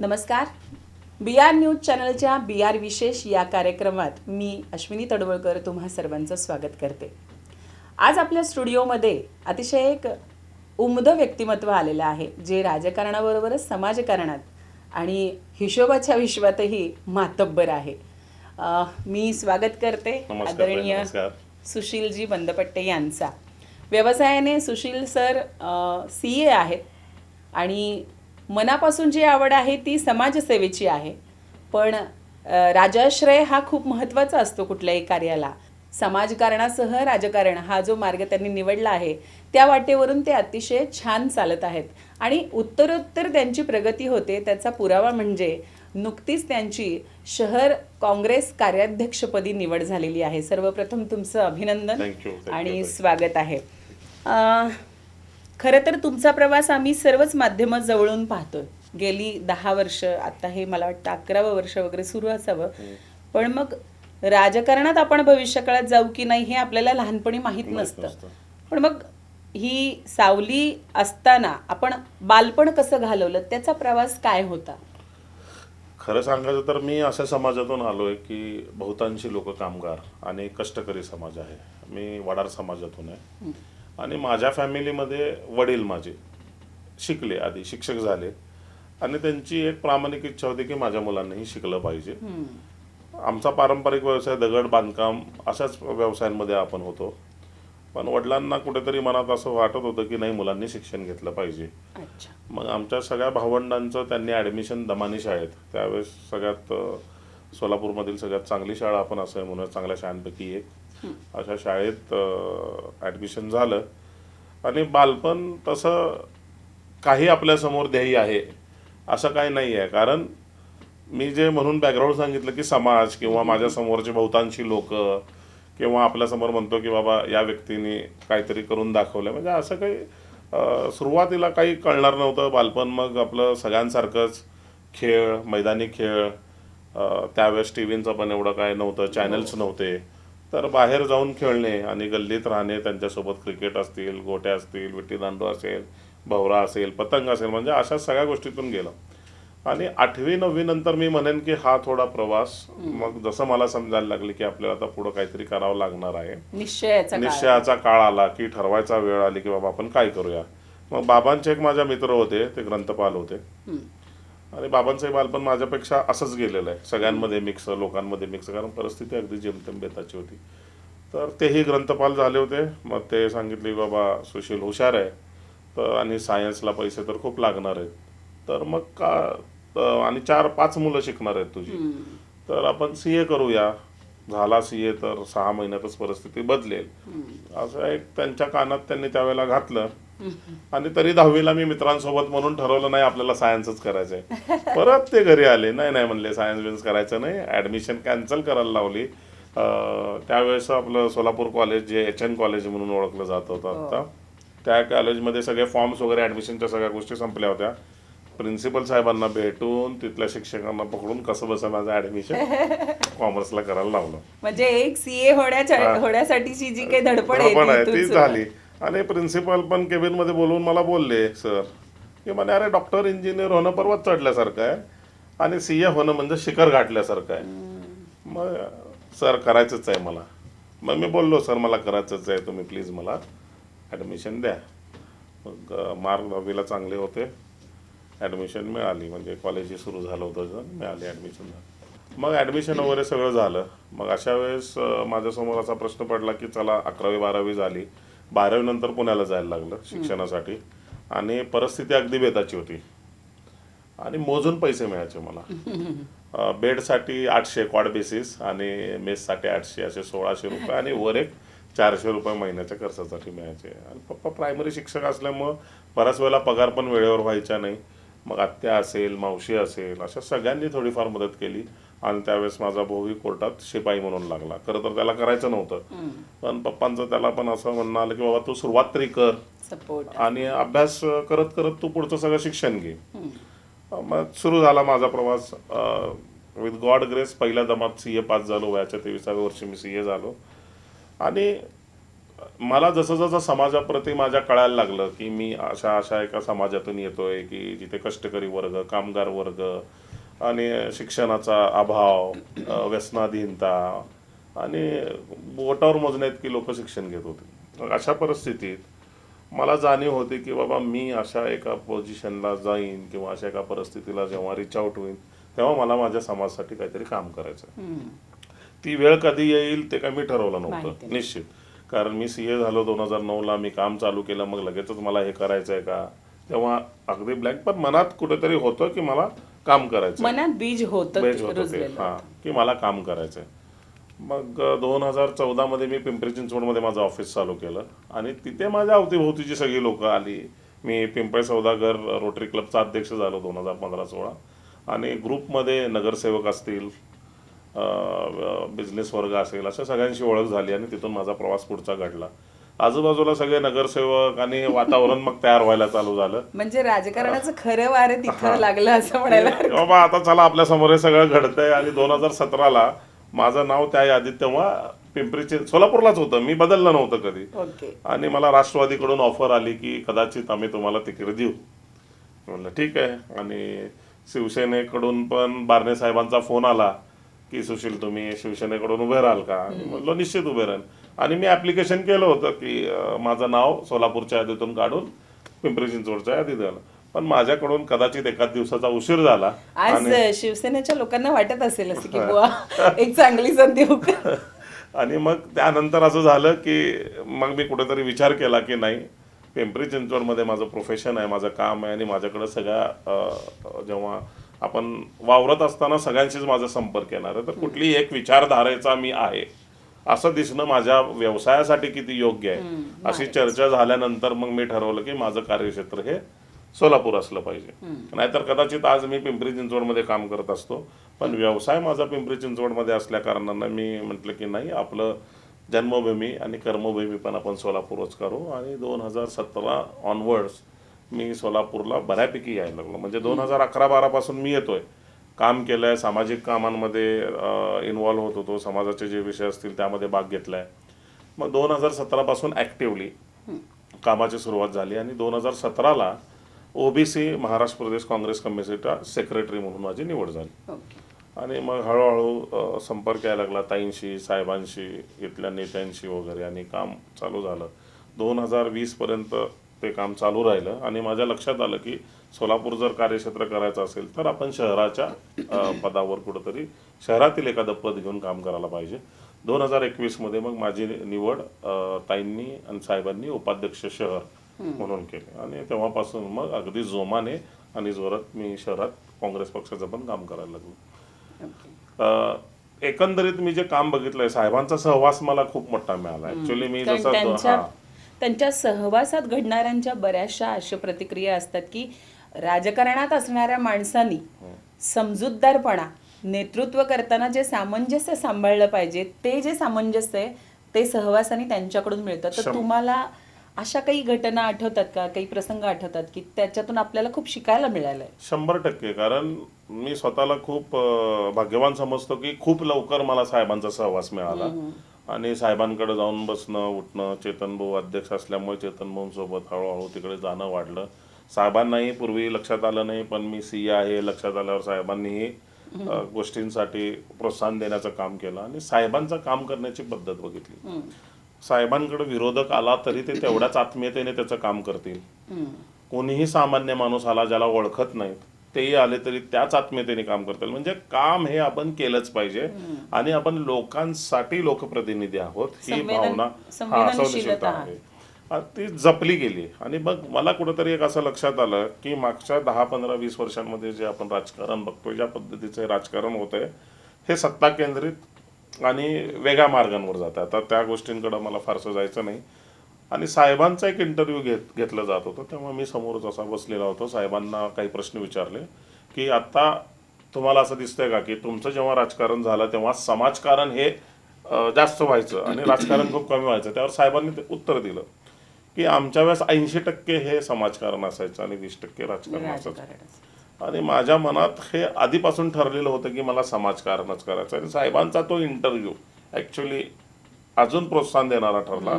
नमस्कार. बी R news चॅनलच्या बी R विशेष या कार्यक्रमात मी अश्विनी तडवळकर तुम्हा सर्वांचं स्वागत करते. आज आपल्या स्टुडिओमध्ये अतिशय एक उमदं व्यक्तिमत्व आलेलं आहे जे राजकारणाबरोबरच समाजकारणात आणि हिशोबाच्या विश्वातही मातब्बर आहे. अं, मी स्वागत करते नमस्कार ताई, आदरणीय नमस्कार. सुशीलजी बंदपट्टे यांचा. व्यवसायाने सुशील सर सी ए आहेत आणि मनापासून जी आवड आहे ती समाजसेवेची आहे. पण राजाश्रय हा खूप महत्त्वाचा असतो कुठल्याही कार्याला. समाजकारणासह राजकारण हा जो मार्ग त्यांनी निवडला आहे त्या वाटेवरून ते अतिशय छान चालत आहेत. आणि उत्तरोत्तर त्यांची प्रगती होते त्याचा पुरावा म्हणजे नुकतीच त्यांची शहर काँग्रेस कार्याध्यक्षपदी निवड झालेली आहे. सर्वप्रथम तुमचं अभिनंदन आणि. स्वागत आहे. खरं तर तुमचा प्रवास आम्ही सर्वच माध्यमं जवळून पाहतोय. गेली दहा वर्ष आता हे मला वाटतं अकरावं वर्ष वगैरे सुरू असावं. पण मग राजकारणात आपण भविष्यकाळात जाऊ की नाही हे आपल्याला लहानपणी माहीत नसतं. पण मग ही सावली असताना आपण बालपण कसं घालवलं? त्याचा प्रवास काय होता? खरं सांगायचं तर मी अशा समाजातून आलो आहे की बहुतांशी लोक कामगार आणि कष्टकरी समाज आहे. मी वडार समाजातून आहे. आणि माझ्या फॅमिलीमध्ये वडील माझे शिकले आधी शिक्षक झाले. आणि त्यांची एक प्रामाणिक इच्छा होती की माझ्या मुलांनाही शिकलं पाहिजे. आमचा पारंपरिक व्यवसाय दगड बांधकाम अशाच व्यवसायांमध्ये आपण होतो. पण वडिलांना कुठेतरी मनात असं वाटत होतं की नाही मुलांनी शिक्षण घेतलं पाहिजे. मग आमच्या सगळ्या भावंडांचं त्यांनी ॲडमिशन दमानी शाळेत. त्यावेळेस सगळ्यात सोलापूरमधील सगळ्यात चांगली शाळा आपण असं आहे म्हणून चांगल्या शाळांपैकी एक. अशा शाळेत ॲडमिशन झालं. आणि बालपण तसं काही आपल्यासमोर ध्येय आहे असं काही नाही आहे कारण मी जे म्हणून बॅकग्राऊंड सांगितलं की समाज किंवा माझ्या समोरचे बहुतांशी लोक किंवा आपल्यासमोर म्हणतो की बाबा या व्यक्तीने काहीतरी करून दाखवलं म्हणजे असं काही सुरुवातीला काही कळणार नव्हतं. बालपण मग आपलं सगळ्यांसारखंच खेळ मैदानी खेळ त्यावेळेस टी व्हीचं पण एवढं काय नव्हतं. चॅनल्स नव्हते. तर बाहेर जाऊन खेळणे आणि गल्लीत राहणे त्यांच्यासोबत क्रिकेट असतील गोट्या असतील विट्टीदांडू असेल भवरा असेल पतंग असेल म्हणजे अशा सगळ्या गोष्टीतून गेलं आणि आठवी नववी नंतर मी म्हणेन की हा थोडा प्रवास मग जसं मला समजायला लागले की आपल्याला आता पुढं काहीतरी करावं लागणार आहे निश्चयाचा. निश्चयाचा काळ आला की ठरवायचा वेळ आली की बाबा आपण काय करूया मग बाबांचे एक माझ्या मित्र होते ते ग्रंथपाल होते. आणि बाबांचं बालपण माझ्यापेक्षा असंच गेलेलं आहे. सगळ्यांमध्ये मिक्स लोकांमध्ये मिक्स कारण परिस्थिती अगदी जेमतेम बेताची होती. तर तेही ग्रंथपाल झाले होते. मग ते सांगितले बाबा सुशील हुशार आहे. तर आणि सायन्सला पैसे तर खूप लागणार आहेत. तर मग का आणि चार पाच मुलं शिकणार आहेत तुझी. तर आपण सी ए करूया. झाला सी ए तर सहा महिन्यातच परिस्थिती बदलेल. असं एक त्यांच्या कानात त्यांनी त्यावेळेला घातलं. आणि तरी दहावीला मी मित्रांसोबत म्हणून ठरवलं नाही आपल्याला सायन्सच करायचंय. परत ते घरी आले. नाही नाही म्हणले सायन्स बिन्स करायचं नाही. ऍडमिशन कॅन्सल करायला लावली. त्यावेळेस आपलं Solapur college J H N college म्हणून ओळखलं जात होतं आता त्या कॉलेजमध्ये सगळे फॉर्म्स वगैरे ऍडमिशनच्या सगळ्या गोष्टी संपल्या होत्या. प्रिन्सिपल साहेबांना भेटून तिथल्या शिक्षकांना पकडून कसं बसं माझं ऍडमिशन कॉमर्सला करायला लावलं. म्हणजे एक सीए होण्याच्या होण्यासाठीची जी काही धडपड आहे धडपड आहे ती. झाली. आणि प्रिन्सिपल पण केबिनमध्ये बोलवून मला बोलले सर की म्हणे अरे डॉक्टर इंजिनियर होणं पर्वत चढल्यासारखं आहे आणि सी ए होणं म्हणजे शिखर गाठल्यासारखं आहे. मग सर करायचंच आहे मला. मग मी बोललो सर मला करायचंच आहे तुम्ही प्लीज मला ॲडमिशन द्या. मग मार्क दहावीला चांगले होते. ॲडमिशन मिळाली. म्हणजे कॉलेज सुरू झालं होतं मिळाली ॲडमिशन मग ॲडमिशन वगैरे सगळं झालं. मग अशा वेळेस माझ्यासमोर असा प्रश्न पडला की चला अकरावी बारावी झाली. बारावी नंतर पुण्याला जायला लागलं शिक्षणासाठी. आणि परिस्थिती अगदी बेताची होती. आणि मोजून पैसे मिळायचे मला. बेडसाठी आठशे क्वाड बेसिस आणि मेससाठी आठशे असे सोळाशे रुपये आणि वर एक चारशे रुपये महिन्याच्या खर्चासाठी मिळायचे. आणि पप्पा प्रायमरी शिक्षक असल्यामुळं बऱ्याच वेळेला पगार पण वेळेवर व्हायचा नाही. मग आत्या असेल मावशी असेल अशा सगळ्यांनी थोडीफार मदत केली. आणि त्यावेळेस माझा भाऊही कोर्टात शिपाई म्हणून लागला. खरं तर त्याला करायचं नव्हतं. पण पप्पांचं त्याला पण असं म्हणणं आलं की बाबा तू सुरुवात तरी कर. आणि अभ्यास करत करत तू पुढचं सगळं शिक्षण घे. मग सुरू झाला माझा प्रवास. विथ गॉड ग्रेस पहिल्या दमात सी ए पास झालो. वयाच्या तेविसाव्या वर्षी मी सी ए झालो. आणि मला जसं जसं समाजाप्रती माझ्या कळायला लागलं की मी अशा अशा एका समाजातून येतोय की जिथे कष्टकरी वर्ग कामगार वर्ग आणि शिक्षणाचा अभाव व्यसनाधीनता आणि बोटावर मोजण्यात की लोक शिक्षण घेत होते अशा परिस्थितीत मला जाणीव होती की बाबा मी अशा एका पोझिशनला जाईन किंवा अशा एका परिस्थितीला जेव्हा रिच आउट होईन तेव्हा मला माझ्या समाजासाठी काहीतरी काम करायचं. ती वेळ कधी येईल ते काय मी ठरवलं नव्हतं. निश्चित कारण मी सी ए झालो दोन हजार नऊला मी काम चालू केलं मग लगेचच मला हे करायचं आहे का? तेव्हा अगदी ब्लँक पण मनात कुठेतरी होतं की मला काम करायचं. मनात बीज होतं बेज होतं ते रुजलेलं. हां की मला काम करायचं आहे मग दोन हजार चौदामध्ये मी पिंपरी चिंचवडमध्ये माझं ऑफिस चालू केलं आणि तिथे माझ्या अवतीभोवतीची सगळी लोकं आली. मी पिंपळे सौदागर रोटरी क्लबचा अध्यक्ष झालो दोन हजार पंधरा सोळा. आणि ग्रुपमध्ये नगरसेवक असतील बिझनेस वर्ग असेल अशा सगळ्यांशी ओळख झाली आणि तिथून माझा प्रवास पुढचा घडला. आजूबाजूला सगळे नगरसेवक आणि वातावरण मग तयार व्हायला चालू झालं. म्हणजे राजकारणाचं खरं वारं तिथं लागलं असं म्हणायला बाबा आता चला आपल्यासमोर हे सगळं घडतंय आणि दोन हजार सतराला माझं नाव त्या यादीत तेव्हा पिंपरीचे सोलापूरलाच होतं. मी बदललं नव्हतं कधी. आणि मला राष्ट्रवादीकडून ऑफर आली की कदाचित आम्ही तुम्हाला तिकीट देऊ. म्हणलं ठीक आहे. आणि शिवसेनेकडून पण बारणे साहेबांचा फोन आला. की सुशील तुम्ही शिवसेनेकडून उभे राहाल का? आणि म्हणलो निश्चित उभे राहील. आणि मी ऍप्लिकेशन केलं होतं की अं, माझं नाव सोलापूरच्या यादीतून काढून पिंपरी चिंचवडच्या यादीत आलं. पण माझ्याकडून कदाचित एकाच दिवसाचा उशीर झाला आज शिवसेनेच्या लोकांना वाटत असेल असं की बुवा एक चांगली संधी होती. आणि मग त्यानंतर असं झालं की मग मी कुठेतरी विचार केला की नाही पिंपरी चिंचवडमध्ये माझं प्रोफेशन आहे माझं काम आहे आणि माझ्याकडं सगळ्या अ, जेव्हा आपण वावरत असताना सगळ्यांशीच माझा संपर्क येणार आहे. तर कुठलीही एक विचारधारेचा मी आहे असं दिसणं माझ्या व्यवसायासाठी किती योग्य आहे अशी चर्चा झाल्यानंतर मग मी ठरवलं की माझं कार्यक्षेत्र हे सोलापूर असलं पाहिजे. नाहीतर कदाचित आज मी पिंपरी चिंचवडमध्ये काम करत असतो पण व्यवसाय माझा पिंपरी चिंचवडमध्ये असल्या कारणानं मी म्हटलं की नाही आपलं जन्मभूमी आणि कर्मभूमी पण आपण सोलापूरच करू. आणि दोन हजार सतरा ऑनवर्ड्स मी सोलापूरला बऱ्यापैकी यायला लागलो. म्हणजे दोन हजार अकरा बारापासून मी येतोय. काम केलंय सामाजिक कामांमध्ये इन्व्हॉल्व होत होतो. समाजाचे जे विषय असतील त्यामध्ये भाग घेतलाय. मग दोन हजार सतरापासून ॲक्टिवली कामाची सुरुवात झाली आणि दोन हजार सतराला ओबीसी महाराष्ट्र प्रदेश काँग्रेस कमिटीचा सेक्रेटरी म्हणून माझी निवड झाली. आणि मग हळूहळू संपर्क यायला लागला ताईंशी साहेबांशी इथल्या नेत्यांशी वगैरे आणि काम चालू झालं. दोन हजार वीसपर्यंत ते काम चालू राहिलं आणि माझ्या लक्षात आलं की सोलापूर जर कार्यक्षेत्र करायचं असेल तर आपण शहराच्या पदावर कुठंतरी शहरातील एखादं पद घेऊन काम करायला पाहिजे. दोन हजार एकवीसमध्ये मग माझी निवड ताईंनी आणि साहेबांनी उपाध्यक्ष शहर म्हणून केले. आणि तेव्हापासून मग अगदी जोमाने आणि जोरात मी शहरात काँग्रेस पक्षाचं पण काम करायला लागलो. एकंदरीत मी जे काम बघितलंय साहेबांचा सहवास मला खूप मोठा मिळाला. ऍक्च्युली मी जसं त्यांच्या सहवासात घडणाऱ्यांच्या बऱ्याचशा अशा प्रतिक्रिया असतात की राजकारणात असणाऱ्या माणसांनी समजूतदारपणा नेतृत्व करताना जे सामंजस्य सांभाळलं पाहिजे ते जे सामंजस्य आहे ते सहवासाने त्यांच्याकडून मिळतं. तर तुम्हाला अशा काही घटना आठवतात का? काही प्रसंग आठवतात की त्याच्यातून आपल्याला खूप शिकायला मिळालंय? शंभर टक्के. कारण मी स्वतःला खूप भाग्यवान समजतो की खूप लवकर मला साहेबांचा सहवास मिळाला. आणि साहेबांकडे जाऊन बसणं उठणं चेतन भाऊ अध्यक्ष असल्यामुळे चेतन भाऊ सोबत हळूहळू तिकडे जाणं वाढलं. साहेबांनाही पूर्वी लक्षात आलं नाही पण मी सी आहे लक्षात आल्यावर साहेबांनीही गोष्टींसाठी प्रोत्साहन देण्याचं काम केलं आणि साहेबांचं काम करण्याची पद्धत बघितली. साहेबांकडे विरोधक आला तरी ते तेवढ्याच आत्मीयतेने त्याचं काम करतील. कोणीही सामान्य माणूस आला ज्याला ओळखत नाहीत तेही आले तरी त्याच आत्मीयतेने काम करतील. म्हणजे काम हे आपण केलंच पाहिजे. आणि आपण लोकांसाठी लोकप्रतिनिधी आहोत ही भावना हा संवेदनशीलता आहे. ती जपली गेली. आणि मग मला कुठेतरी एक असं लक्षात आलं की मागच्या दहा पंधरा वीस वर्षांमध्ये जे आपण राजकारण बघतोय ज्या पद्धतीचे राजकारण होतंय हे सत्ता केंद्रित आणि वेगळ्या मार्गांवर जातं आता त्या गोष्टींकडे मला फारसं जायचं नाही. आणि साहेबांचा एक इंटरव्ह्यू घेत घेतलं जात होतं. तेव्हा मी समोरच असा बसलेला होतो. साहेबांना काही प्रश्न विचारले की आता तुम्हाला असं दिसतंय का की तुमचं जेव्हा राजकारण झालं तेव्हा समाजकारण हे जास्त व्हायचं आणि राजकारण खूप कमी व्हायचं. त्यावर साहेबांनी ते उत्तर दिलं की आमच्या वेळेस ऐंशी टक्के हे समाजकारण असायचं आणि वीस टक्के राजकारण असायचं. आणि माझ्या मनात हे आधीपासून ठरलेलं होतं की मला समाजकारणच करायचं आणि साहेबांचा तो इंटरव्ह्यू ॲक्च्युली अजून प्रोत्साहन देणारा ठरला.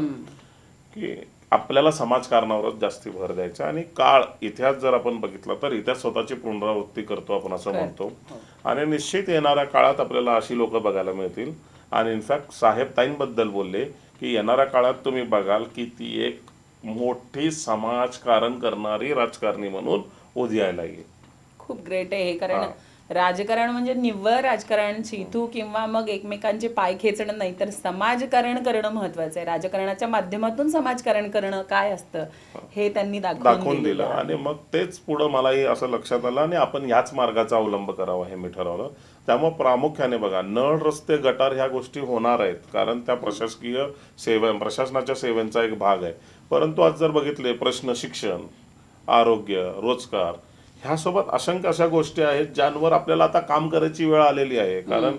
की आपल्याला समाजकारणावरच जास्ती भर द्यायचा आणि काळ इतिहास जर आपण बघितला तर इतिहास स्वतःची पुनरावृत्ती करतो आपण असं म्हणतो. आणि निश्चित येणाऱ्या काळात आपल्याला अशी लोक बघायला मिळतील. आणि इनफॅक्ट साहेब ताईंबद्दल बोलले की येणाऱ्या काळात तुम्ही बघाल की ती एक मोठी समाजकारण करणारी राजकारणी म्हणून उदी यायला येईल खूप ग्रेट आहे हे कारण राजकारण म्हणजे निव्वळ राजकारण चिथू किंवा मग एकमेकांचे पाय खेचणं नाही तर समाजकारण करणं महत्वाचं आहे. राजकारणाच्या माध्यमातून समाजकारण करणं काय असतं हे त्यांनी दाखवून दिलं. आणि मग तेच पुढं मलाही असं लक्षात आलं आणि आपण ह्याच मार्गाचा अवलंब करावा हे मी ठरवलं. त्यामुळे प्रामुख्याने बघा नळ रस्ते गटार ह्या गोष्टी होणार आहेत. कारण त्या प्रशासकीय सेवा प्रशासनाच्या सेवेचा एक भाग आहे. परंतु आज जर बघितले प्रश्न शिक्षण आरोग्य रोजगार ह्यासोबत असंख्य अशा गोष्टी आहेत ज्यांवर आपल्याला आता काम करायची वेळ आलेली आहे. कारण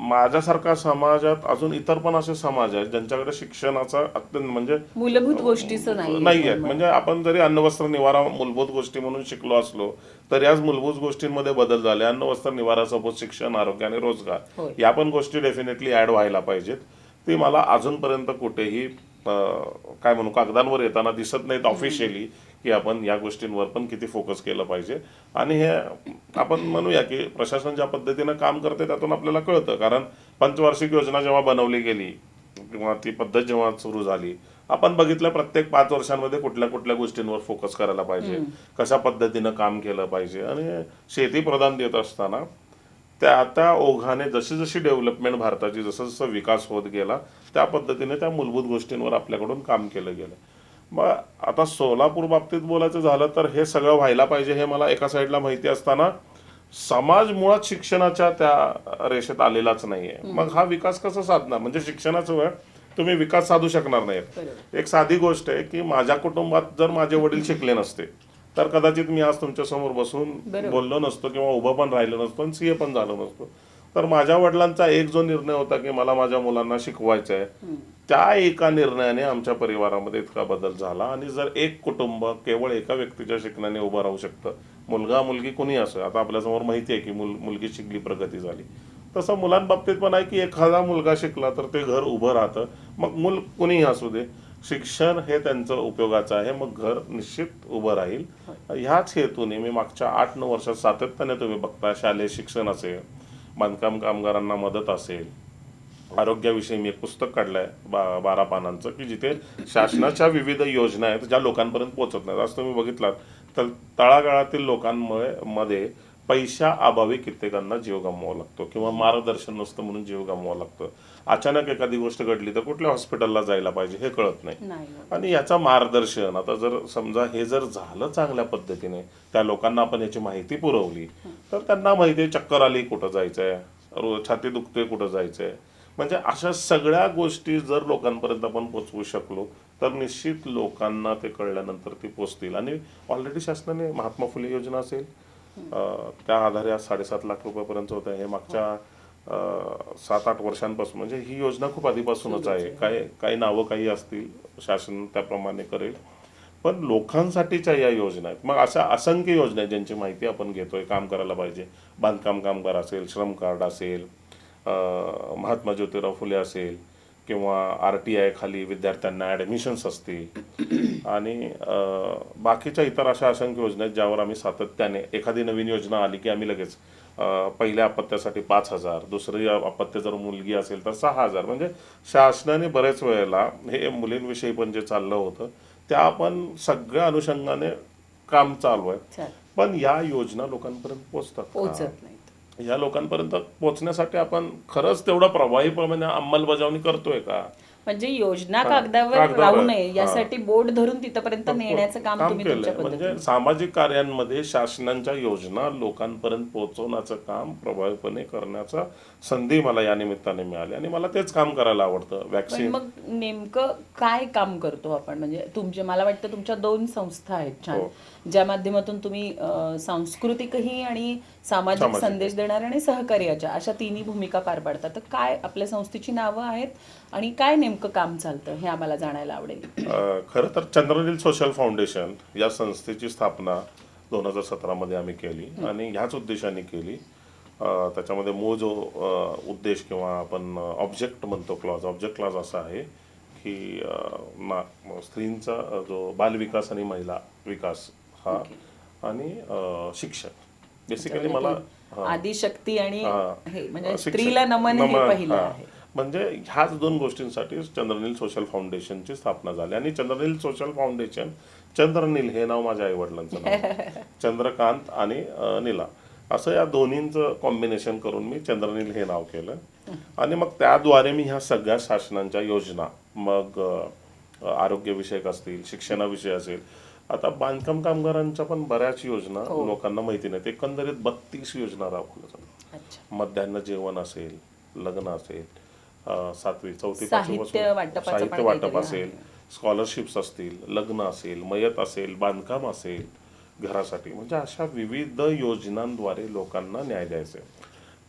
माझ्यासारखा समाजात अजून इतर पण असे समाज आहेत ज्यांच्याकडे शिक्षणाचा अत्यंत म्हणजे मूलभूत गोष्टीचं नाही आहेत. म्हणजे आपण जरी अन्न वस्त्र निवारा मूलभूत गोष्टी म्हणून शिकलो असलो तर याच मूलभूत गोष्टींमध्ये बदल झाले. अन्न वस्त्र निवारासोबत शिक्षण आरोग्य आणि रोजगार. या पण गोष्टी डेफिनेटली ऍड व्हायला पाहिजेत. ती मला अजूनपर्यंत कुठेही काय म्हणू कागदांवर येताना दिसत नाहीत ऑफिशियली की आपण या गोष्टींवर पण किती फोकस केलं पाहिजे. आणि हे आपण म्हणूया की प्रशासन ज्या पद्धतीनं काम करते त्यातून आपल्याला कळतं. कारण पंचवार्षिक योजना जेव्हा बनवली गेली किंवा ती पद्धत जेव्हा सुरू झाली आपण बघितलं प्रत्येक पाच वर्षांमध्ये कुठल्या कुठल्या गोष्टींवर फोकस करायला पाहिजे. कशा पद्धतीनं काम केलं पाहिजे. आणि शेती प्रधान देत असताना त्या त्या ओघाने जशी जशी डेव्हलपमेंट भारताची जसं जसं विकास होत गेला त्या पद्धतीने त्या मूलभूत गोष्टींवर आपल्याकडून काम केलं गेलं. मग आता सोलापूर बाबतीत बोलायचं झालं तर हे सगळं व्हायला पाहिजे हे मला एका साईडला माहिती असताना समाज मुळात शिक्षणाच्या त्या रेषेत आलेलाच नाहीये. मग हा विकास कसा साधणार? म्हणजे शिक्षणाचं वेळ तुम्ही विकास साधू शकणार बरोबर. एक साधी गोष्ट आहे की माझ्या कुटुंबात जर माझे वडील शिकले नसते तर कदाचित मी आज तुमच्यासमोर बसून. बोललो नसतो किंवा उभं पण राहिलो नसतो आणि सीए पण झालो नसतो. तर माझ्या वडिलांचा एक जो निर्णय होता की मला माझ्या मुलांना शिकवायचं आहे त्या एका निर्णयाने आमच्या परिवारामध्ये इतका बदल झाला आणि जर एक कुटुंब केवळ एका व्यक्तीच्या शिकण्याने उभं राहू शकतं मुलगा मुलगी कुणी असो? आता आपल्यासमोर माहिती आहे की मुल मुलगी शिकली प्रगती झाली. तसं मुलांबाबतीत पण आहे की एखादा मुलगा शिकला तर ते घर उभं राहतं. मग मूल कुणीही असू दे. शिक्षण हे त्यांचं उपयोगाचं आहे. मग घर निश्चित उभं राहील. ह्याच हेतूने मी मागच्या आठ नऊ वर्षात सातत्याने तुम्ही बघता शालेय शिक्षण असेल बांधकाम कामगारांना मदत असेल आरोग्याविषयी मी एक पुस्तक काढलंय बा बारा पानांचं की जिथे शासनाच्या विविध योजना आहेत ज्या लोकांपर्यंत पोहोचत नाहीत. आज तुम्ही बघितलात तर तळागाळातील लोकांमुळे मध्ये पैशा अभावी कित्येकांना जीव गमवावा लागतो किंवा मार्गदर्शन नसतं म्हणून जीव गमवावा लागतं. अचानक एखादी गोष्ट घडली तर कुठल्या हॉस्पिटलला जायला पाहिजे हे कळत नाही. आणि याचा मार्गदर्शन आता जर समजा हे जर झालं चांगल्या पद्धतीने त्या लोकांना आपण याची माहिती पुरवली तर त्यांना माहिती चक्कर आली कुठं जायचंय छाती दुखते कुठं जायचंय. म्हणजे अशा सगळ्या गोष्टी जर लोकांपर्यंत आपण पोचवू शकलो तर निश्चित लोकांना ते कळल्यानंतर ती पोचतील. आणि ऑलरेडी शासनाने महात्मा फुले योजना असेल त्या आधारे आज साडेसात लाख रुपयापर्यंत होत आहे हे मागच्या अं, सात आठ वर्षांपासून. म्हणजे ही योजना खूप आधीपासूनच आहे. काय काही नावं काही असतील शासन त्याप्रमाणे करेल. पण लोकांसाठीच्या या योजना आहेत. मग अशा असंख्य योजना आहेत ज्यांची माहिती आपण घेतोय. काम करायला पाहिजे. बांधकाम कामगार असेल श्रम कार्ड असेल महात्मा ज्योतिराव फुले असेल किंवा आर टी आय खाली विद्यार्थ्यांना ॲडमिशन्स असतील. आणि बाकीच्या इतर अशा असंख्य योजना आहेत ज्यावर आम्ही सातत्याने एखादी नवीन योजना आली की आम्ही लगेच पहिल्या अपत्यासाठी पाच हजार दुसरी अपत्य जर मुलगी असेल तर सहा हजार. म्हणजे शासनाने बरेच वेळेला हे मुलींविषयी पण जे चाललं होतं त्या आपण सगळ्या अनुषंगाने काम चालू आहे. पण या योजना लोकांपर्यंत पोहोचतात या लोकांपर्यंत पोहोचण्यासाठी आपण खरंच तेवढा प्रभावीपणे अंमलबजावणी करतोय का? म्हणजे योजना कागदावर कागदावर, राहू नये. यासाठी बोट धरून तिथपर्यंत नेण्याचं काम तुम्ही तुमच्या केलंय. म्हणजे पद्धतीने. सामाजिक कार्यांमध्ये शासनाच्या योजना लोकांपर्यंत पोहोचवण्याचं काम प्रभावीपणे करण्याचा संधी मला या निमित्ताने मिळाली आणि मला तेच काम करायला आवडतं पण वॅक्सिन मग नेमकं काय काम करतो आपण? म्हणजे तुमचे मला वाटतं तुमच्या दोन संस्था आहेत छान हो. ज्या माध्यमातून तुम्ही अं, सांस्कृतिकही आणि सामाजिक. संदेश देणाऱ्या आणि सहकार्याच्या अशा तिन्ही भूमिका पार पाडतात तर काय आपल्या संस्थेची नावं आहेत? आणि काय नेमकं काम चालतं हे आम्हाला जाणायला आवडेल खरं तर चंद्रनील सोशल फाउंडेशन या संस्थेची स्थापना दोन हजार सतरामध्ये आम्ही केली आणि ह्याच उद्देशाने केली अ, त्याच्यामध्ये मूळ जो अ, उद्देश किंवा आपण ऑब्जेक्ट म्हणतो क्लॉज ऑब्जेक्ट क्लॉज असा आहे की अं, ना स्त्रींचा अं, जो बालविकास आणि महिला विकास हा आणि अं, शिक्षण बेसिकली मला. आदिशक्ती आणि हा. हे म्हणजे स्त्रीला नमन हे पहिलं. आहे म्हणजे ह्याच दोन गोष्टींसाठी चंद्रनील सोशल फाउंडेशनची स्थापना झाली. आणि चंद्रनील सोशल फाउंडेशन चंद्रनील हे नाव माझ्या आई वडिलांचं नाव. चंद्रकांत आणि नीला. असं या दोन्हींचं कॉम्बिनेशन करून मी चंद्रनील हे नाव केलं. आणि मग त्याद्वारे मी ह्या सगळ्या शासनांच्या योजना मग आरोग्यविषयक असतील शिक्षणाविषयी असेल आता बांधकाम कामगारांच्या पण बऱ्याच योजना लोकांना माहिती नाहीत. एकंदरीत बत्तीस योजना राबवल्या जातात. मध्यान्ह जेवण असेल लग्न असेल सातवी चौथी साहित्य पाचवीपासून वाटपाचं पण साहित्य वाटप काहीतरी असेल स्कॉलरशिप्स असतील लग्न असेल मयत असेल बांधकाम असेल घरासाठी. म्हणजे अशा विविध योजनांद्वारे लोकांना न्याय द्यायचा आहे.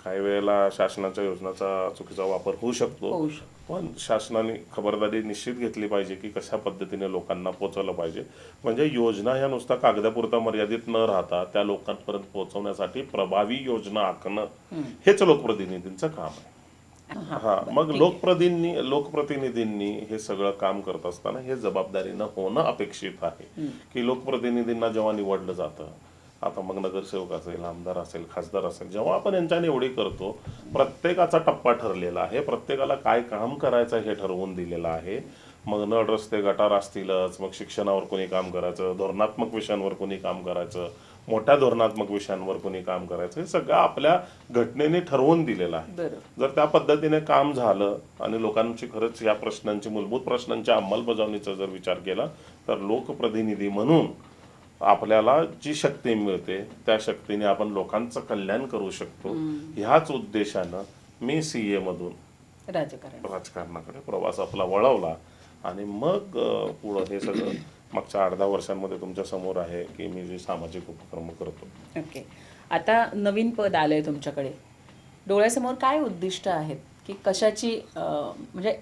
काही वेळेला शासनाच्या योजनाचा चुकीचा वापर होऊ शकतो. होऊ शकतो. पण शासनाने खबरदारी निश्चित घेतली पाहिजे की कशा पद्धतीने लोकांना पोहोचवलं पाहिजे. म्हणजे योजना ह्या नुसता कागदापुरता मर्यादित न राहता त्या लोकांपर्यंत पोहोचवण्यासाठी प्रभावी योजना आखणं हेच लोकप्रतिनिधींचं काम आहे. हा मग लोकप्रतिनिधी लोकप्रतिनिधींनी हे सगळं काम करत असताना हे जबाबदारीनं होणं अपेक्षित आहे. की लोकप्रतिनिधींना जेव्हा निवडलं जातं आता मग नगरसेवक असेल आमदार असेल खासदार असेल जेव्हा आपण यांच्या निवडी करतो प्रत्येकाचा टप्पा ठरलेला आहे. प्रत्येकाला काय काम करायचं हे ठरवून दिलेलं आहे. मग नळ रस्ते गटार असतीलच मग शिक्षणावर कोणी काम करायचं धोरणात्मक विषयांवर कोणी काम करायचं मोठ्या धोरणात्मक विषयांवर कोणी काम करायचं हे सगळं आपल्या घटनेने ठरवून दिलेलं आहे. जर त्या पद्धतीने काम झालं आणि लोकांची खरंच या प्रश्नांची मूलभूत प्रश्नांच्या अंमलबजावणीचा जर विचार केला तर लोकप्रतिनिधी म्हणून आपल्याला जी शक्ती मिळते त्या शक्तीने आपण लोकांचं कल्याण करू शकतो. ह्याच उद्देशानं मी सी ए मधून राजकारण. राजकारणाकडे प्रवास आपला वळवला आणि मग पुढं हे सगळं मागच्या आठ दहा वर्षांमध्ये तुमच्यासमोर आहे की मी जे सामाजिक उपक्रम करतो. ओके. आता नवीन पद आलं आहे तुमच्याकडे. डोळ्यासमोर काय उद्दिष्ट आहेत? की कशाची म्हणजे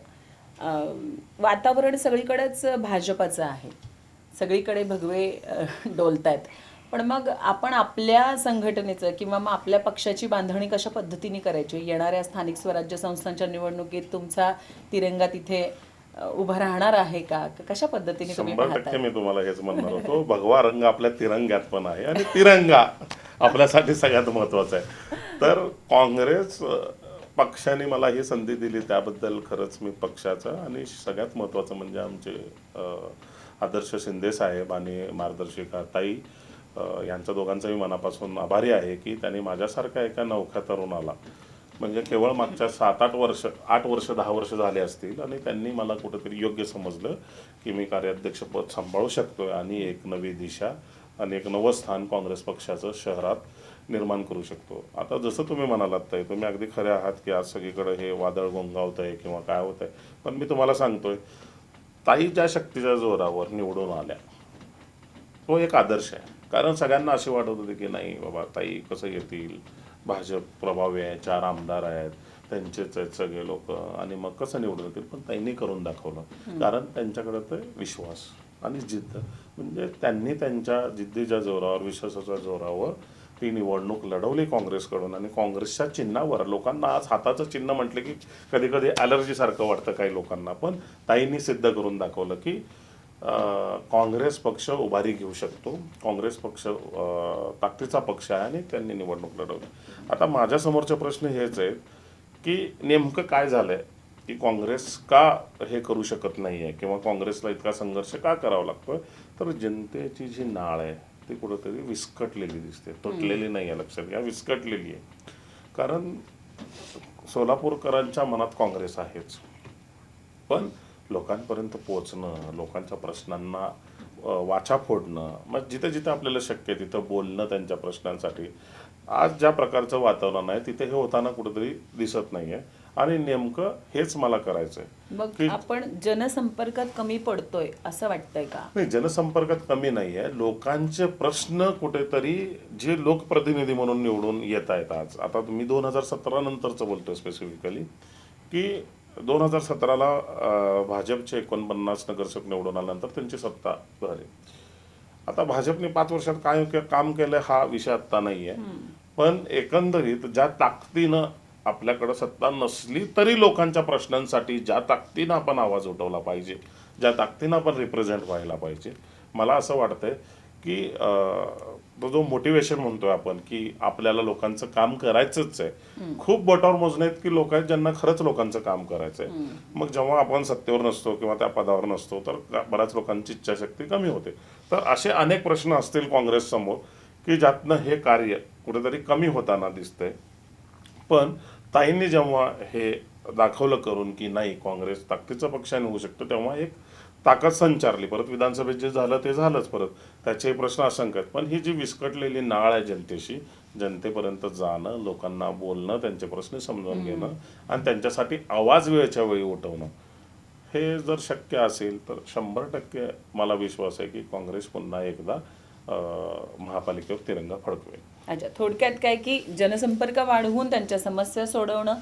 वातावरण सगळीकडेच भाजपाचं आहे. सगळीकडे भगवे डोलत आहेत पण मग आपण आपल्या संघटनेचं किंवा मग आपल्या पक्षाची बांधणी कशा पद्धतीने करायची? येणाऱ्या स्थानिक स्वराज्य संस्थांच्या निवडणुकीत तुमचा तिरंगा तिथे उभा राहणार आहे का? कशा पद्धतीने तुम्ही शंभर टक्के मी तुम्हाला हेच म्हणणार होतो. भगवा रंग आपल्या तिरंग्यात पण आहे आणि तिरंगा आपल्यासाठी सगळ्यात महत्त्वाचा आहे. तर काँग्रेस पक्षाने मला ही संधी दिली त्याबद्दल खरंच मी पक्षाचं आणि सगळ्यात महत्वाचं म्हणजे आमचे आदर्श शिंदे साहेब आणि मार्गदर्शिका ताई यांच्या दोघांचा मी मनापासून आभारी आहे की त्यांनी माझ्यासारख्या एका नवख्या तरुणाला म्हणजे केवळ मागच्या सात आठ वर्ष आठ वर्ष दहा वर्ष झाले असतील आणि त्यांनी मला कुठेतरी योग्य समजलं की मी कार्याध्यक्षपद सांभाळू शकतोय आणि एक नवी दिशा आणि एक नवं स्थान काँग्रेस पक्षाचं शहरात निर्माण करू शकतो. आता जसं तुम्ही म्हणालात ताई तुम्ही अगदी खरे आहात की आज सगळीकडे हे वादळ गोंगावत आहे किंवा काय होत आहे पण मी तुम्हाला सांगतोय ताई ज्या शक्तीच्या जोरावर निवडून आल्या तो एक आदर्श आहे. कारण सगळ्यांना असे वाटत होते की नाही बाबा ताई कसं येतील? भाजप प्रभावी आहे चार आमदार आहेत त्यांचेच आहेत सगळे लोक. आणि मग कसं निवडून येतील? पण त्यांनी करून दाखवलं. कारण त्यांच्याकडे ते विश्वास आणि जिद्द. म्हणजे त्यांनी त्यांच्या जिद्दीच्या जोरावर विश्वासाच्या जोरावर ती निवडणूक लढवली काँग्रेसकडून. आणि काँग्रेसच्या चिन्हावर लोकांना आज हाताचं चिन्ह म्हटलं की कधी कधी ॲलर्जीसारखं वाटतं काही लोकांना. पण ताईंनी सिद्ध करून दाखवलं की काँग्रेस पक्ष उभारी घेऊ शकतो. काँग्रेस पक्ष ताकदीचा पक्ष आहे आणि त्यांनी निवडणूक लढवली. आता माझ्यासमोरचे प्रश्न हेच आहेत की नेमकं काय झालंय की काँग्रेस का हे करू शकत नाही आहे किंवा काँग्रेसला इतका संघर्ष का करावा लागतोय? तर जनतेची जी नाळ आहे ती कुठंतरी विस्कटलेली दिसते. तुटलेली नाही आहे लक्षात घ्या विस्कटलेली आहे. कारण सोलापूरकरांच्या मनात काँग्रेस आहेच. पण लोकांपर्यंत पोचणं लोकांच्या प्रश्नांना वाचा फोडणं मग जिथे जिथे आपल्याला शक्य आहे तिथं बोलणं त्यांच्या प्रश्नांसाठी. आज ज्या प्रकारचं वातावरण आहे तिथे हे होताना कुठेतरी दिसत नाहीये. आणि नेमकं हेच मला करायचंय. मग आपण जनसंपर्कात कमी पडतोय असं वाटतंय का? नाही जनसंपर्कात कमी नाही आहे लोकांचे प्रश्न कुठेतरी जे लोकप्रतिनिधी म्हणून निवडून येत आहेत आज. आता मी दोन हजार सतरा नंतरचं बोलतोय स्पेसिफिकली की दोन हजार सतराला भाजपचे एकोणपन्नास नगरसेवक निवडून आल्यानंतर त्यांची सत्ता झाली. आता भाजपने पाच वर्षात काय के- काम केलं हा विषय आत्ता नाही आहे पण एकंदरीत ज्या ताकदीनं आपल्याकडं सत्ता नसली तरी लोकांच्या प्रश्नांसाठी ज्या ताकदीनं आपण आवाज उठवला पाहिजे ज्या ताकदीनं आपण रिप्रेझेंट व्हायला पाहिजे मला असं वाटतंय की जो मोटिवेशन म्हणतोय आपण की आपल्याला लोकांचं काम करायचंच आहे. खूप बोटावर मोजणे आहेत की लोक आहेत ज्यांना खरंच लोकांचं काम करायचं आहे मग जेव्हा आपण सत्तेवर नसतो किंवा त्या पदावर नसतो तर बऱ्याच लोकांची इच्छाशक्ती कमी होते. तर असे अनेक प्रश्न असतील काँग्रेस समोर की ज्यातनं हे कार्य कुठेतरी कमी होताना दिसतंय. पण ताईंनी जेव्हा हे दाखवलं करून की नाही काँग्रेस ताकदीचा पक्षाने होऊ शकतो तेव्हा एक ताकद संचारली. परत विधानसभेत जे झालं ते झालंच परत. त्याचे प्रश्न असंख्य आहेत पण ही जी विस्कटलेली नाळ आहे जनतेशी जनतेपर्यंत जाणं लोकांना बोलणं त्यांचे प्रश्न समजून घेणं आणि त्यांच्यासाठी आवाज वेळच्या वेळी उठवणं हे जर शक्य असेल तर शंभर टक्के मला विश्वास आहे की काँग्रेस पुन्हा एकदा महापालिकेवर तिरंगा फडकवेल. अच्छा. थोडक्यात काय की जनसंपर्क वाढवून त्यांच्या समस्या सोडवणं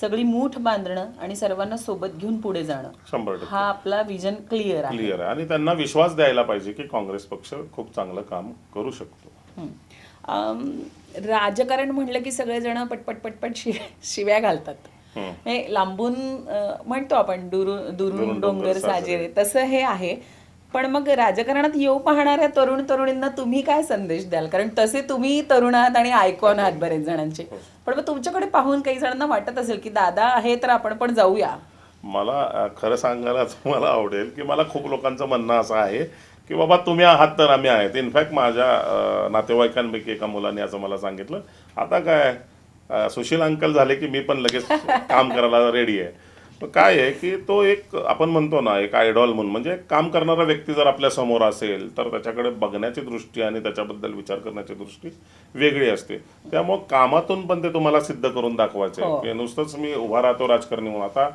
सगळी मूठ बांधणं आणि सर्वांना सोबत घेऊन पुढे जाणं. शंभर टक्के. हा आपला विजन क्लिअर आहे. क्लिअर आहे. आणि त्यांना विश्वास द्यायला पाहिजे की काँग्रेस पक्ष खूप चांगलं काम करू शकतो. हं. अम, राजकारण म्हणलं की सगळेजण पटपट पटपट शि शिव्या घालतात. हं. हे लांबून अ, म्हणतो आपण दुरून दुरून डोंगर साजे तसं हे आहे. पण मग राजकारणात येऊ पाहणाऱ्या तरुण तरुणींना तुम्ही काय संदेश द्याल? कारण तसे तुम्ही तरुण आहात आणि आयकॉन आहात बरेच जणांचे. पण मग तुमच्याकडे पाहून काही जणांना वाटत असेल की दादा आहे तर आपण पण जाऊया. मला खरं सांगायला मला आवडेल की मला खूप लोकांचं म्हणणं असं आहे की बाबा तुम्ही आहात तर आम्ही आहेत. इनफॅक्ट माझ्या नातेवाईकांपैकी एका मुलाने असं मला सांगितलं. आता काय? सुशील अंकल झाले की मी पण लगेच काम करायला रेडी आहे. पण काय आहे की तो एक आपण म्हणतो ना एक आयडॉल म्हणून. म्हणजे काम करणारा व्यक्ती जर आपल्यासमोर असेल तर त्याच्याकडे बघण्याची दृष्टी आणि त्याच्याबद्दल विचार करण्याची दृष्टी वेगळी असते. त्यामुळं कामातून पण ते तुम्हाला सिद्ध करून दाखवायचे हो. की नुसतंच मी उभा राहतो राजकारणी म्हणून. आता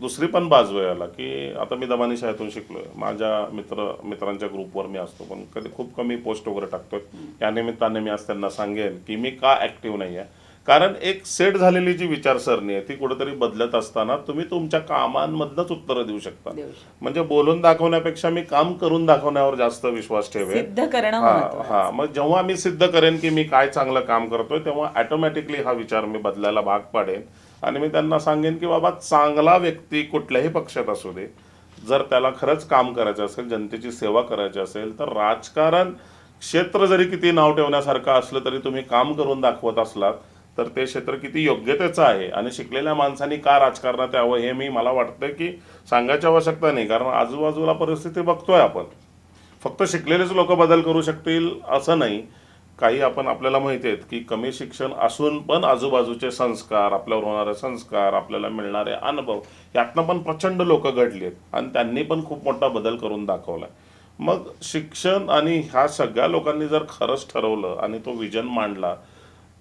दुसरी पण बाजू आहे याला की आता मी दमानी शाळेतून शिकलोय. माझ्या मित्र मित्रांच्या ग्रुपवर मी असतो पण कधी खूप कमी पोस्ट वगैरे टाकतोय. या निमित्ताने मी आज त्यांना सांगेन की मी का ऍक्टिव्ह नाही आहे कारण एक सेट झालेली जी विचारसरणी आहे ती कुठेतरी बदलत असताना तुम्ही तुमच्या कामांमधनच उत्तरं देऊ शकता. म्हणजे बोलून दाखवण्यापेक्षा मी काम करून दाखवण्यावर जास्त विश्वास करणं हा. हा. मग जेव्हा मी सिद्ध करेन की मी काय चांगलं काम करतोय तेव्हा ऑटोमॅटिकली हा विचार मी बदलायला भाग पाडेन. आणि मी त्यांना सांगेन की बाबा चांगला व्यक्ती कुठल्याही पक्षात असू दे. जर त्याला खरंच काम करायचं असेल जनतेची सेवा करायची असेल तर राजकारण क्षेत्र जरी किती नाव ठेवण्यासारखं असलं तरी तुम्ही काम करून दाखवत असलात तर ते क्षेत्र किती योग्यतेचं आहे आणि शिकलेल्या माणसांनी का राजकारणात यावं हे मी मला वाटतं की सांगायची आवश्यकता नाही. कारण आजूबाजूला परिस्थिती बघतोय आपण. फक्त शिकलेलेच लोक बदल करू शकतील असं नाही. काही आपण आपल्याला माहिती आहेत की कमी शिक्षण असून पण आजूबाजूचे संस्कार आपल्यावर होणारे संस्कार आपल्याला मिळणारे अनुभव यातनं पण प्रचंड लोक घडली आहेत आणि त्यांनी पण खूप मोठा बदल करून दाखवलाय. मग शिक्षण आणि ह्या सगळ्या लोकांनी जर खरंच ठरवलं आणि तो विजन मांडला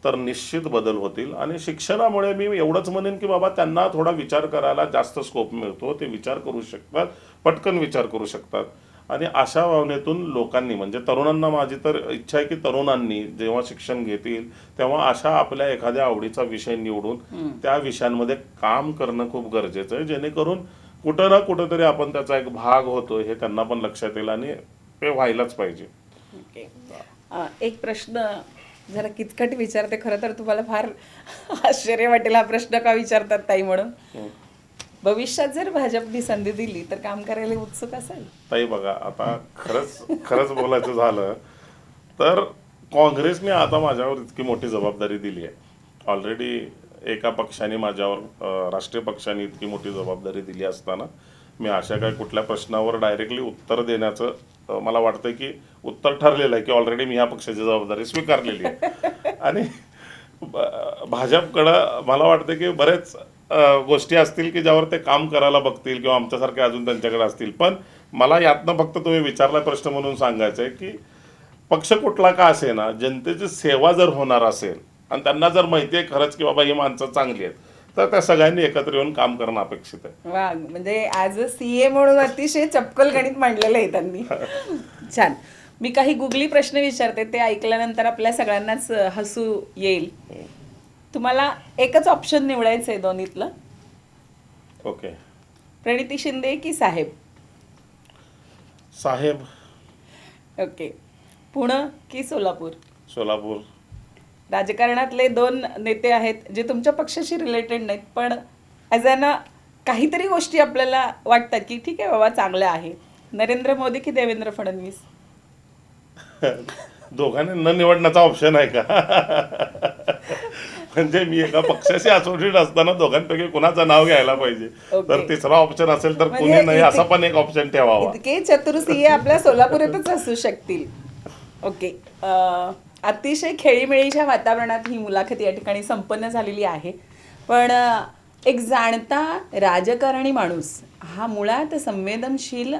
तर निश्चित बदल होतील. आणि शिक्षणामुळे मी एवढंच म्हणेन की बाबा त्यांना थोडा विचार करायला जास्त स्कोप मिळतो. ते विचार करू शकतात पटकन विचार करू शकतात. आणि अशा भावनेतून लोकांनी म्हणजे तरुणांना माझी तर इच्छा आहे की तरुणांनी जेव्हा शिक्षण घेतील तेव्हा अशा आपल्या एखाद्या आवडीचा विषय निवडून त्या विषयांमध्ये काम करणं खूप गरजेचं आहे. जेणेकरून कुठं ना कुठं तरी आपण त्याचा एक भाग होतो हे त्यांना पण लक्षात येईल आणि ते व्हायलाच पाहिजे. एक प्रश्न जरा किचकट विचारते खरं तर तुम्हाला फार आश्चर्य वाटेल हा प्रश्न का विचारतात ताई म्हणून. भविष्यात जर भाजपनी संधी दिली तर काम करायला उत्सुक असाल. ताई बघा आता खरंच खरंच बोलायचं झालं तर काँग्रेसने आता माझ्यावर इतकी मोठी जबाबदारी दिली आहे. ऑलरेडी एका पक्षाने माझ्यावर राष्ट्रीय पक्षाने इतकी मोठी जबाबदारी दिली असताना मी अशा काही कुठल्या प्रश्नावर डायरेक्टली उत्तर देण्याचं मला वाटतं की उत्तर ठरलेलं आहे की ऑलरेडी मी ह्या पक्षाची जबाबदारी स्वीकारलेली आहे. आणि भाजपकडं मला वाटतं की बरेच गोष्टी असतील की ज्यावर ते काम करायला बघतील किंवा आमच्यासारखे अजून त्यांच्याकडे असतील. पण मला यातनं फक्त तुम्ही विचारला प्रश्न म्हणून सांगायचं आहे की पक्ष कुठला का असे ना जनतेची सेवा जर होणार असेल आणि त्यांना जर माहिती आहे खरंच की बाबा ही माणसं चांगली आहेत तर त्या सगळ्यांनी एकत्र येऊन काम करणं अपेक्षित आहे. वा म्हणजे ॲज अ सी ए म्हणून अतिशय चपकल गणित मांडलेलं आहे त्यांनी. छान. मी काही गुगली प्रश्न विचारते ते ऐकल्यानंतर आपल्या सगळ्यांनाच हसू येईल. तुम्हाला एकच ऑप्शन निवडायचं आहे दोन्हीतलं. ओके प्रणिती शिंदे की साहेब? साहेब. ओके पुणे की सोलापूर? सोलापूर. राजकारणातले दोन नेते आहेत जे तुमच्या पक्षाशी रिलेटेड नाहीत पण ॲज अन काहीतरी गोष्टी आपल्याला वाटतात की ठीक आहे बाबा चांगलं आहे. नरेंद्र मोदी की देवेंद्र फडणवीस? दोघांनी न निवडण्याचा ऑप्शन आहे का? म्हणजे मी एका पक्षाशी असोसिएट असताना दोघांपैकी कुणाचं नाव घ्यायला पाहिजे. तर तिसरा ऑप्शन असेल तर म्हणजे कुणी नाही असा पण एक ऑप्शन ठेवावा. इतके चतुरसिंह आपल्या सोलापुरातच असू शकतील. ओके अतिशय खेळीमेळीच्या वातावरणात ही मुलाखत या ठिकाणी संपन्न झालेली आहे. पण एक जाणता राजकारणी माणूस हा मुळात संवेदनशील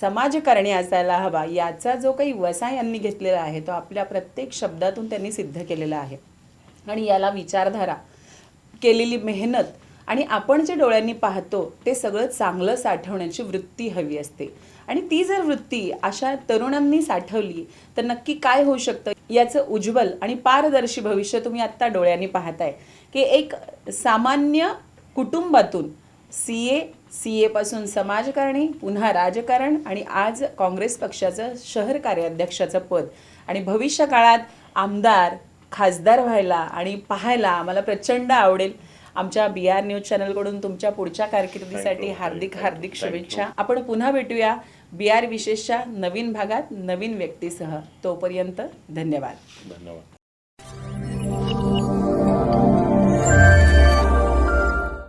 समाजकारणी असायला हवा याचा जो काही वसा यांनी घेतलेला आहे तो आपल्या प्रत्येक शब्दातून त्यांनी सिद्ध केलेला आहे. आणि याला विचारधारा केलेली मेहनत आणि आपण जे डोळ्यांनी पाहतो ते सगळं चांगलं साठवण्याची वृत्ती हवी असते. आणि ती जर वृत्ती अशा तरुणांनी साठवली तर नक्की काय होऊ शकतं? याचं उज्ज्वल आणि पारदर्शी भविष्य तुम्ही आत्ता डोळ्यांनी पाहताय. की एक सामान्य कुटुंबातून सी ए सी एपासून समाजकारणी पुन्हा राजकारण आणि आज काँग्रेस पक्षाचं शहर कार्याध्यक्षाचं पद. आणि भविष्य काळात आमदार खासदार व्हायला आणि पाहायला आम्हाला प्रचंड आवडेल. आमच्या बी आर न्यूज चॅनलकडून तुमच्या पुढच्या कारकिर्दीसाठी. हार्दिक. हार्दिक. शुभेच्छा आपण पुन्हा भेटूया बी आर विशेषच्या नवीन भागात नवीन व्यक्तीसह तोपर्यंत धन्यवाद धन्यवाद